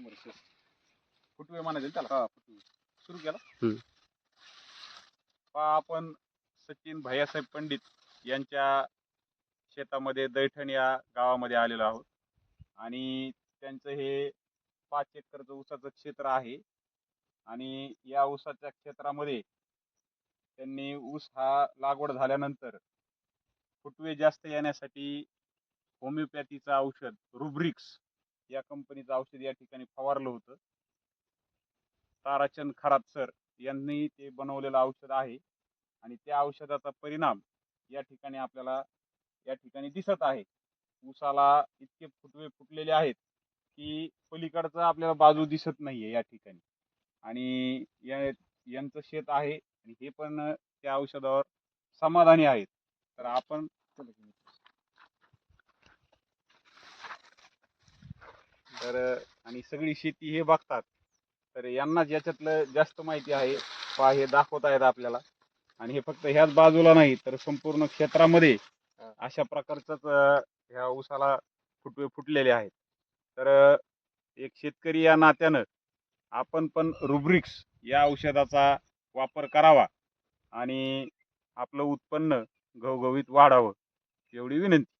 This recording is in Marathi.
कॉमर्शियल फुटवे म्हणायचे ना त्याला? सुरू केला? हम्म. पहा आपण सचिन भैयासाहेब पंडित यांच्या शेतामध्ये दैठण या गावामध्ये आलेलो आहोत. आणि त्यांचं हे पाच एकरचं ऊसाचं क्षेत्र आहे. आणि या ऊसाच्या क्षेत्रामध्ये त्यांनी ऊस हा लागवड झाल्यानंतर फुटवे जास्त येण्यासाठी होमिओपॅथीचं औषध रुब्रिक्स या कंपनीचं औषध या ठिकाणी फवारलं होतं. ताराचंद खरात सर यांनी ते बनवलेलं औषध आहे आणि त्या औषधाचा परिणाम या ठिकाणी आपल्याला या ठिकाणी दिसत आहे. ऊसाला इतके फुटवे फुटलेले आहेत की पलीकडचं आपल्याला बाजू दिसत नाहीये या ठिकाणी. आणि या यांचं शेत आहे आणि हे पण त्या औषधावर समाधानी आहेत. तर आपण तर आणि सगळी शेती हे बघतात. तर यांनाच याच्यातलं जास्त माहिती आहे. पहा हे दाखवत आहेत आपल्याला. आणि हे फक्त ह्याच बाजूला नाही तर संपूर्ण क्षेत्रामध्ये अशा प्रकारचंच ह्या ऊसाला फुटवे फुटलेले आहेत. तर एक शेतकरी या नात्यानं आपण पण रुब्रिक्स या औषधाचा वापर करावा आणि आपलं उत्पन्न घवघवीत वाढावं एवढी विनंती.